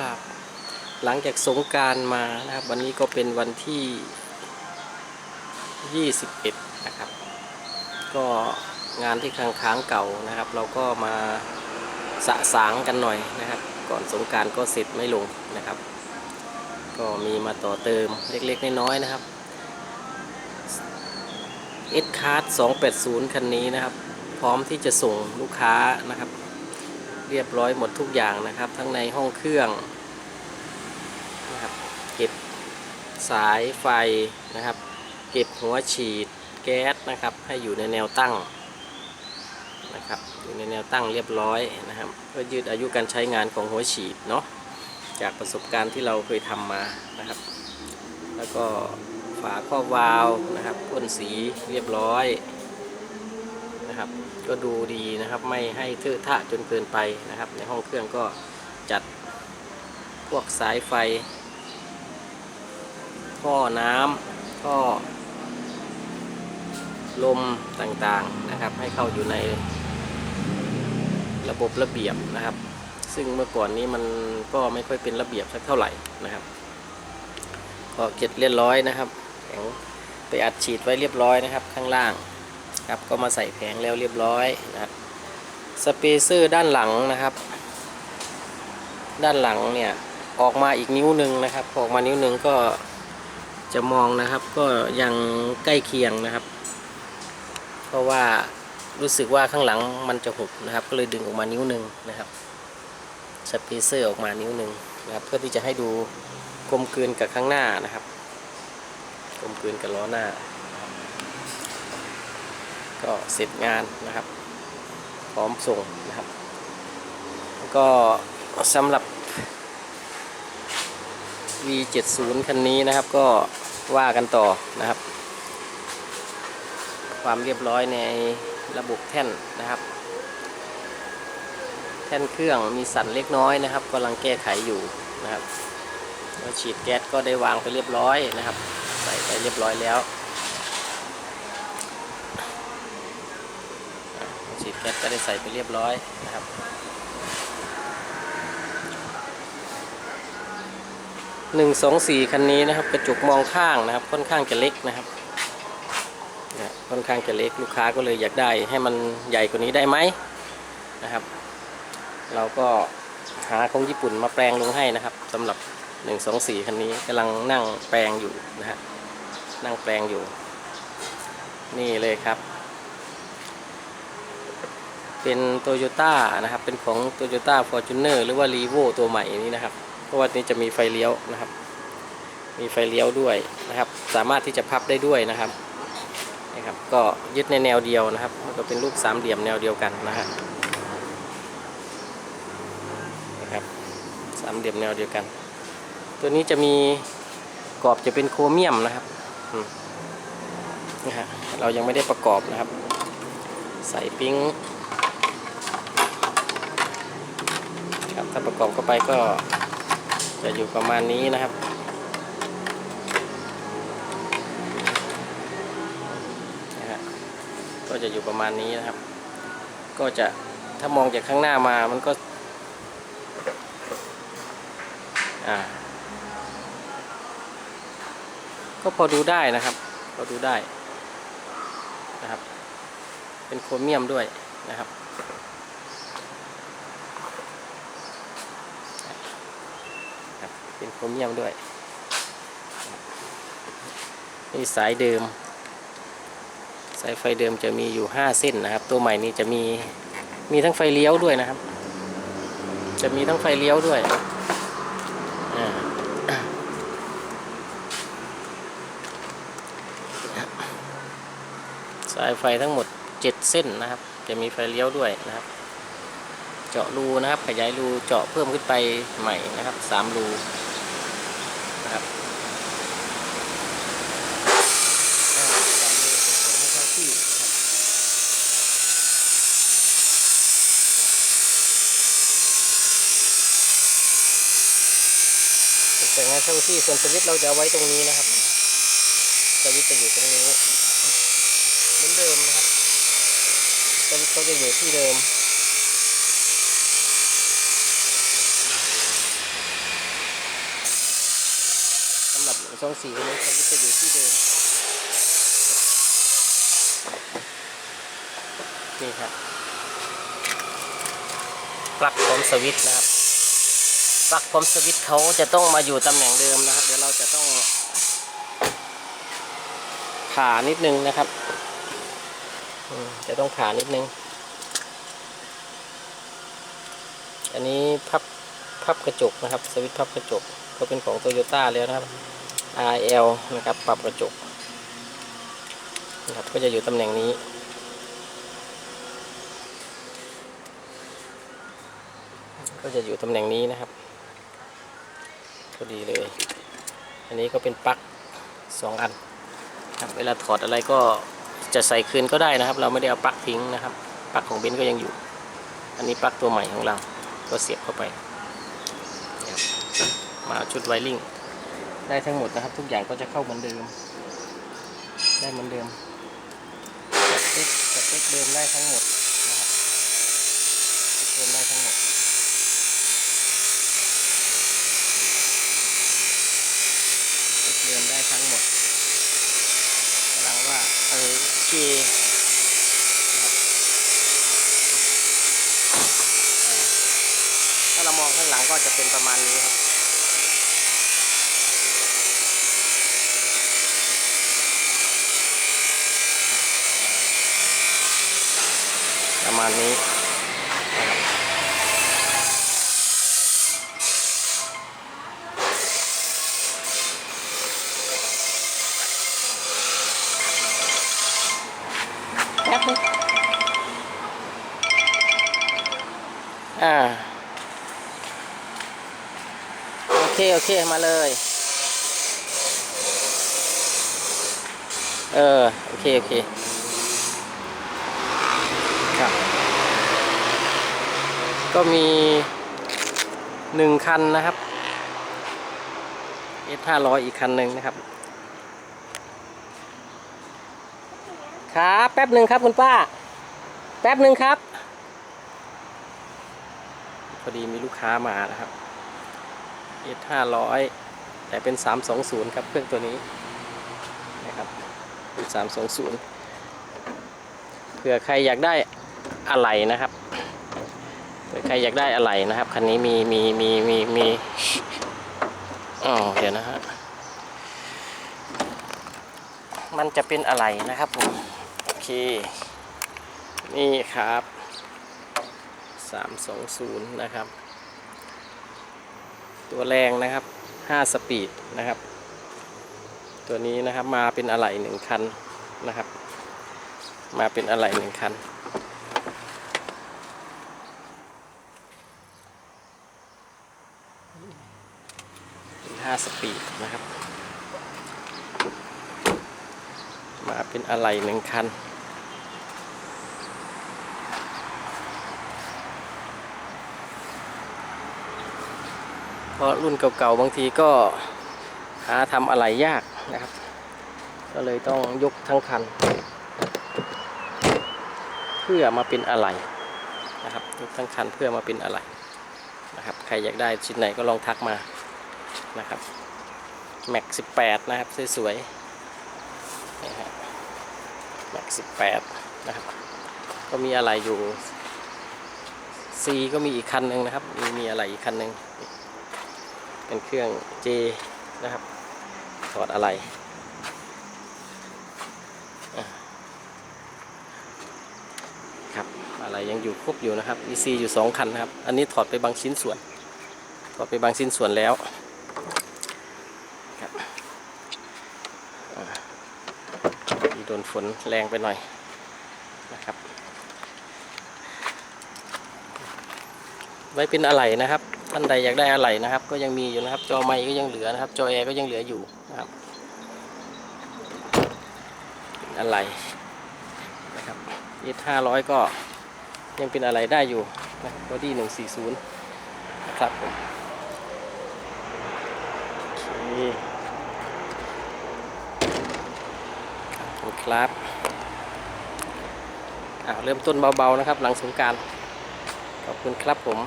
ครับ หลังจากสงการมานะครับ วันนี้ก็เป็นวันที่ 21 นะครับ ก็งานที่ค้างค้างๆเก่านะครับ เราก็มาสะสางกันหน่อยนะครับ ก่อนสงการก็เสร็จไม่ลงนะครับ ก็มีมาต่อเติมเล็กๆน้อยๆนะครับ S Card 280 คันนี้นะครับ พร้อมที่จะส่งลูกค้านะครับ เรียบร้อยหมดทุกอย่างนะครับ ทั้งในห้องเครื่องนะครับเก็บสายไฟนะครับ เก็บหัวฉีดแก๊สนะครับ ให้อยู่ในแนวตั้งนะครับอยู่ในแนวตั้งเรียบร้อยนะครับ เพื่อยืดอายุการใช้งานของหัวฉีดเนาะจากประสบการณ์ที่เราเคยทำมานะครับ แล้วก็ฝาครอบวาล์วนะครับพ่นสีเรียบร้อย นะครับ ก็ดูดีนะครับไม่ให้เทอะทะจนเกินไปนะครับ ในห้องเครื่องก็จัดพวกสายไฟท่อน้ำท่อลมต่างๆนะครับ ให้เข้าอยู่ในระบบระเบียบนะครับ ซึ่งเมื่อก่อนนี้มันก็ไม่ค่อยเป็นระเบียบสักเท่าไหร่นะครับก็เก็บเรียบร้อยนะครับแผงไปอัดฉีดไว้เรียบร้อยนะครับ ข้างล่าง ครับ ก็มาใส่แผงแล้วเรียบร้อยนะครับสเปเซอร์ด้านหลังนะครับ ด้านหลังเนี่ยออกมาอีกนิ้วหนึ่งนะครับ ออกมานิ้วหนึ่งก็จะมองนะครับก็ยังใกล้เคียงนะครับ เพราะว่ารู้สึกว่าข้างหลังมันจะหุบนะครับ ก็เลยดึงออกมานิ้วหนึ่งนะครับสเปเซอร์ออกมานิ้วหนึ่งนะครับเพื่อที่จะให้ดูกลมกลืนกับข้างหน้านะครับ กลมกลืนกับล้อหน้า ก็เสร็จงานนะครับ พร้อมส่งนะครับ ก็สำหรับ V70 คันนี้นะครับก็ว่ากันต่อนะครับ ความเรียบร้อยในระบบแท่นนะครับ แท่นเครื่องมีสั่นเล็กน้อยนะครับกำลังแก้ไขอยู่นะครับฉีดแก๊สก็ได้วางไปเรียบร้อยนะครับ ใส่ไปเรียบร้อยแล้วอะฉีด แก๊สก็ได้ใส่ไปเรียบร้อยนะครับ หนึ่งสองสี่คันนี้นะครับ กระจกมองข้างนะครับ ค่อนข้างจะเล็กนะครับค่อนข้างจะเล็กลูกค้าก็เลยอยากได้ให้มันใหญ่กว่านี้ได้ไหมนะครับ เราก็หาของญี่ปุ่นมาแปลงลงให้นะครับสำหรับหนึ่งสองสี่คันนี้กำลังนั่งแปลงอยู่นะฮะนั่งแปลงอยู่ นี่เลยครับ เป็นโตโยต้านะครับ เป็นของ t o y o ต้าฟอร์จูเนอร์หรือว่า r ีโวตัวใหม่นี้นะครับ เพราะว่านี้จะมีไฟเลี้ยวนะครับ มีไฟเลี้ยวด้วยนะครับ สามารถที่จะพับได้ด้วยนะครับนะครับ ก็ยึดในแนวเดียวนะครับก็เป็นรูปสามเหลี่ยมแนวเดียวกันนะฮะนะครับสามเหลี่ยมแนวเดียวกัน ตัวนี้จะมีกรอบจะเป็นโครเมียมนะครับนะฮะเรายังไม่ได้ประกอบนะครับ ใส่ปิ้งครับ ถ้าประกอบเข้าไปก็จะอยู่ประมาณนี้นะครับ นะฮะ ก็จะอยู่ประมาณนี้นะครับ ก็จะถ้ามองจากข้างหน้ามามันก็ อ่า ก็พอดูได้นะครับ พอดูได้นะครับ เป็นโครเมียมด้วยนะครับ ครับเป็นโครเมียมด้วย นี่สายเดิม สายไฟเดิมจะมีอยู่ 5 เส้นนะครับ ตัวใหม่นี้จะมีมีทั้งไฟเลี้ยวด้วยนะครับ จะมีทั้งไฟเลี้ยวด้วยสายไฟทั้งหมด 7 เส้นนะครับ จะมีไฟเลี้ยวด้วยนะครับ เจาะรูนะครับ ขยายรูเจาะเพิ่มขึ้นไปใหม่นะครับ3รู นะครับแต่งให้เข้าที่ส่วนสวิตเราจะไว้ตรงนี้นะครับ สวิตจะอยู่ตรงนี้ เหมือนเดิมนะครับสวิตช์ก็จะอยู่ที่เดิม สองสี่นี้สวิตจะอยู่ที่เดิมนี่ครับปลั๊กพร้อมสวิตช์นะครับปลั๊กพร้อมสวิตช์เขาจะต้องมาอยู่ตำแหน่งเดิมนะครับ เดี๋ยวเราจะต้องผ่านิดนึงนะครับจะต้องผ่านิดนึง อันนี้พับพับกระจกนะครับ สวิตช์พับกระจกก็เป็นของโตโยต้าแล้วนะครับ RL นะครับ ปรับกระจกนะครับก็จะอยู่ตำแหน่งนี้ ก็จะอยู่ตำแหน่งนี้นะครับพอดีเลย อันนี้ก็เป็นปลั๊กสองอันครับเวลาถอดอะไรก็จะใส่คืนก็ได้นะครับ เราไม่ได้เอาปลั๊กทิ้งนะครับปลั๊กของเบนซ์ก็ยังอยู่ อันนี้ปลั๊กตัวใหม่ของเรา ก็เสียบเข้าไป มาชุดไวริ่ง ได้ทั้งหมดนะครับ ทุกอย่างก็จะเข้าเหมือนเดิม ได้เหมือนเดิมสเปคสเปคเดิมได้ทั้งหมดนะครับสเปคเดิมได้ทั้งหมดติดเรียนได้ทั้งหมดกำลังว่าเออโอเคถ้าเรามองข้างหลังก็จะเป็นประมาณนี้ครับ ประ มาณนี้นะครับแป๊บนึงอ่า โอเค โอเค มาเลย เออ โอเค โอเค ครับ ก็มีหนึ่งคันนะครับ S ห้าร้อยอีกคันหนึ่งนะครับ ครับแป๊บหนึ่งครับคุณป้า แป๊บหนึ่งครับ พอดีมีลูกค้ามานะครับ S ห้าร้อยแต่เป็น320ครับเครื่องตัวนี้นะครับเป็น320เผื่อใครอยากได้อะไรนะครับ ใครอยากได้อะไรนะครับคันนี้มีมีมีมีมีอ๋อเดี๋ยวนะฮะมันจะเป็นอะไรนะครับผมโอเค นี่ครับ320นะครับ ตัวแรงนะครับ5สปีดนะครับ ตัวนี้นะครับมาเป็นอะไหล่หนึ่งคันนะครับ มาเป็นอะไหล่หนึ่งคัน เป็น 5สปีดนะครับ มาเป็นอะไหล่หนึ่งคัน เพราะรุ่นเก่าๆ บางทีก็หาทำอะไรยากนะครับ ก็เลยต้องยกทั้งคัน เพื่อมาเป็นอะไรนะครับยกทั้งคันเพื่อมาเป็นอะไรนะครับ ใครอยากได้ชิ้นไหนก็ลองทักมา นะครับแม็ก18นะครับสวยๆนี่ฮะแม็ก18นะครับก็มีอะไรอยู่ C ก็มีอีกคันหนึ่งนะครับ มีมีอะไรอีกคันหนึ่งเป็นเครื่อง J นะครับถอดอะไรครับอะไรยังอยู่ครบอยู่นะครับ EC อยู่ 2 คันนะครับ อันนี้ถอดไปบางชิ้นส่วน ถอดไปบางชิ้นส่วนแล้วครับอ่านี่โดนฝนแรงไปหน่อยนะครับ ไว้เป็นอะไรนะครับท่านใดอยากได้อะไรนะครับ ก็ยังมีอยู่นะครับ จอไม้ก็ยังเหลือนะครับ จอแอร์ก็ยังเหลืออยู่นะครับอะไรนะครับ S ห้าร้อยก็ยังเป็นอะไรได้อยู่นะบอดี้หนึ่งสี่ศูนย์นะครับผมโอเคขอบ ครับเริ่มต้นเบาๆนะครับ หลังสงการขอบคุณครับผม